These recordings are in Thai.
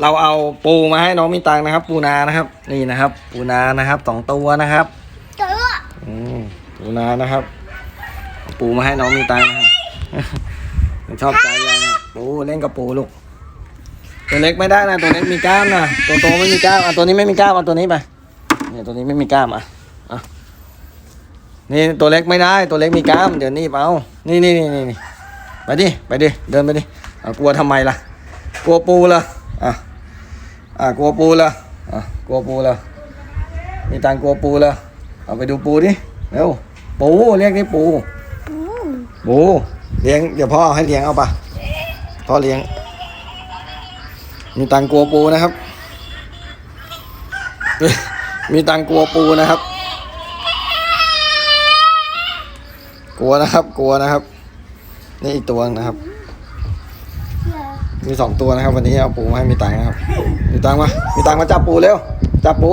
เราเอาปูมาให้น้องมีตังค์นะครับ ปูนานะครับ นี่นะครับ ปูนานะครับสองตัวนะครับเจออืมปูนานะครับเอาปูมาให้น้องมีตังค์นะครับชอบใจยังอะปูเล่นกับปูลูกตัวเล็กไม่ได้นะตัวเล็กมีกล้ามนะตัวโตไม่มีกล้ามอะตัวนี้ไม่มีกล้ามเอาตัวนี้ไปเนี่ยตัวนี้ไม่มีกล้ามอะอะนี่ตัวเล็กไม่ได้ตัวเล็กมีกล้ามเดี๋ยวนี่เอานี่นี่นี่นี่นี่ไปดิไปดิเดินไปดิอะกลัวทำไมล่ะ กลัวปูเหรออะ อะกลัวปูเหรออะกลัวปูเหรอมีตังกลัวปูเหรอเอาไปดูปูดิเร็วปูเรียกนี่ปูปูเลี้ยงเดี๋ยวพ่อให้เลี้ยงเอาปะพ่อเลี้ยง มีตังกลัวปูนะครับ มีตังกลัวปูนะครับ กลัวนะครับ กลัวนะครับ นี่อีกตัวนะครับ มีสองตัวนะครับ วันนี้เอาปูมาให้มีตังค์นะครับ มีตังค์มา มีตังค์มาจับปูเร็ว จับปู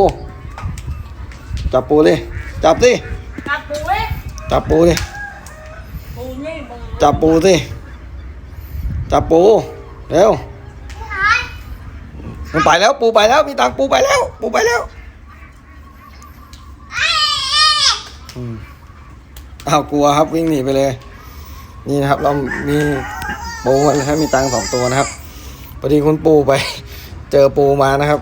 จับปูดิจับสิ จับปูเว้ยจับปูดิ ปูนี่มึงจับปูสิ จับปู เร็ว มันไปแล้วปูไปแล้ว มีตังค์ปูไปแล้ว ปูไปแล้วอืมอ้าวกลัวครับวิ่งหนีไปเลย นี่นะครับ เรามีปูนะครับมีตังสองตัวนะครับพอดีคุณปูไป เจอปูมานะครับ